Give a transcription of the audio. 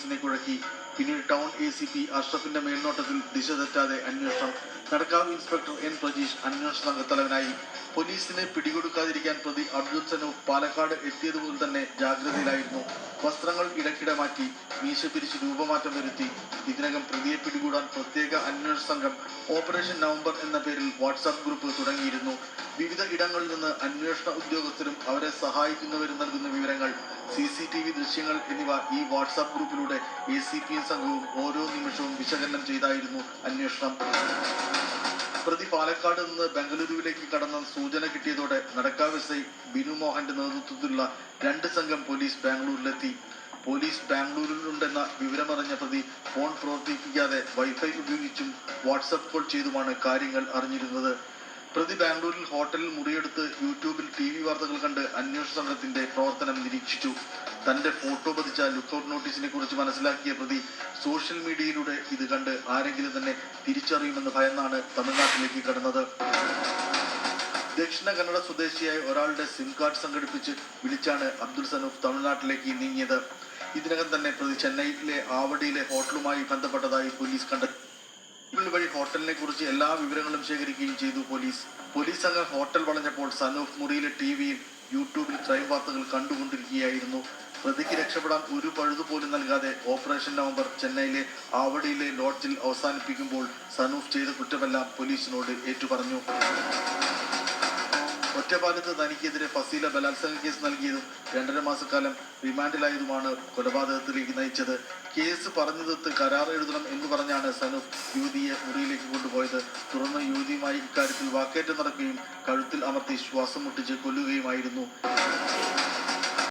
പോലീസിനെ കുഴക്കി പിന്നീട് ടൗൺ എ സി പി അഷ്റഫിന്റെ മേൽനോട്ടത്തിൽ ദിശ തെറ്റാതെ അന്വേഷണം. നടക്കാവ് ഇൻസ്പെക്ടർ എൻ പ്രജീഷ് അന്വേഷണ സംഘത്തലവനായി പോലീസിനെ പിടികൊടുക്കാതിരിക്കാൻ പ്രതി അർജുൻ സനൂഫ് പാലക്കാട് എത്തിയത് മുതൽ തന്നെ ജാഗ്രതയിലായിരുന്നു. വസ്ത്രങ്ങൾ ഇടയ്ക്കിടെ മാറ്റി മീശ പിരിച്ച് രൂപമാറ്റം വരുത്തി. ഇതിനകം പ്രതിയെ പിടികൂടാൻ പ്രത്യേക അന്വേഷണ സംഘം ഓപ്പറേഷൻ നവംബർ എന്ന പേരിൽ വാട്സാപ്പ് ഗ്രൂപ്പ് തുടങ്ങിയിരുന്നു. വിവിധ ഇടങ്ങളിൽ നിന്ന് അന്വേഷണ ഉദ്യോഗസ്ഥരും അവരെ സഹായിക്കുന്നവരും നൽകുന്ന വിവരങ്ങൾ സി സി ടി വി ദൃശ്യങ്ങൾ എന്നിവ ഈ വാട്സാപ്പ് ഗ്രൂപ്പിലൂടെ എ സി പി എം സംഘവും ഓരോ നിമിഷവും വിശകലനം ചെയ്തായിരുന്നു അന്വേഷണം. പ്രതി പാലക്കാട് നിന്ന് ബംഗളൂരുവിലേക്ക് കടന്ന സൂചന കിട്ടിയതോടെ നടക്കാവ് എസ് ഐ ബിനു മോഹന്റെ നേതൃത്വത്തിലുള്ള രണ്ട് സംഘം പോലീസ് ബാംഗ്ലൂരിലെത്തി. പോലീസ് ബാംഗ്ലൂരിലുണ്ടെന്ന വിവരമറിഞ്ഞ പ്രതി ഫോൺ പ്രവർത്തിപ്പിക്കാതെ വൈഫൈ ഉപയോഗിച്ചും വാട്സപ്പ് കോൾ ചെയ്തുമാണ് കാര്യങ്ങൾ അറിഞ്ഞിരുന്നത്. പ്രതി ബാംഗ്ലൂരിൽ ഹോട്ടലിൽ മുറിയെടുത്ത് യൂട്യൂബിൽ ടി വി വാർത്തകൾ കണ്ട് അന്വേഷണ സംഘത്തിന്റെ പ്രവർത്തനം നിരീക്ഷിച്ചു. തന്റെ ഫോട്ടോ പതിച്ച ലുക്കൌട്ട് നോട്ടീസിനെ കുറിച്ച് മനസ്സിലാക്കിയ പ്രതി സോഷ്യൽ മീഡിയയിലൂടെ ഇത് കണ്ട് ആരെങ്കിലും തന്നെ തിരിച്ചറിയുമെന്ന് ഭയന്നാണ് തമിഴ്നാട്ടിലേക്ക് കടന്നത്. ദക്ഷിണ കന്നഡ സ്വദേശിയായ ഒരാളുടെ സിം കാർഡ് സംഘടിപ്പിച്ച് വിളിച്ചാണ് അബ്ദുൽ സനൂഫ് തമിഴ്നാട്ടിലേക്ക് നീങ്ങിയത്. ഇതിനകം തന്നെ പ്രതി ചെന്നൈയിലെ ആവടിയിലെ ഹോട്ടലുമായി ബന്ധപ്പെട്ടതായി പോലീസ് കണ്ടെത്തി. വഴി ഹോട്ടലിനെ കുറിച്ച് എല്ലാ വിവരങ്ങളും ശേഖരിക്കുകയും ചെയ്തു പോലീസ്. പോലീസ് സംഘം ഹോട്ടൽ വളഞ്ഞപ്പോൾ സനൂഫ് മുറിയിലെ ടി വിയിൽ യൂട്യൂബിൽ ക്രൈം വാർത്തകൾ കണ്ടുകൊണ്ടിരിക്കുകയായിരുന്നു. പ്രതിക്ക് രക്ഷപ്പെടാൻ ഒരു പഴുതു പോലും നൽകാതെ ഓപ്പറേഷൻ നവംബർ ചെന്നൈയിലെ ആവടിയിലെ ലോഡ്ജിൽ അവസാനിപ്പിക്കുമ്പോൾ സനൂഫ് ചെയ്ത കുറ്റമെല്ലാം പോലീസിനോട് ഏറ്റുപറഞ്ഞു. ഒറ്റപ്പാലത്ത് തനിക്കെതിരെ ഫസീല ബലാത്സംഗ കേസ് നൽകിയതും രണ്ടര മാസക്കാലം റിമാൻഡിലായതുമാണ് കൊലപാതകത്തിലേക്ക് നയിച്ചത്. കേസ് പറഞ്ഞു തീർത്ത് കരാർ എഴുതണം എന്ന് പറഞ്ഞാണ് സനൂഫ് യുവതിയെ മുറിയിലേക്ക് കൊണ്ടുപോയത്. തുടർന്ന് യുവതിയുമായി ഇക്കാര്യത്തിൽ വാക്കേറ്റം നടക്കുകയും കഴുത്തിൽ അമർത്തി ശ്വാസം മുട്ടിച്ച് കൊല്ലുകയുമായിരുന്നു.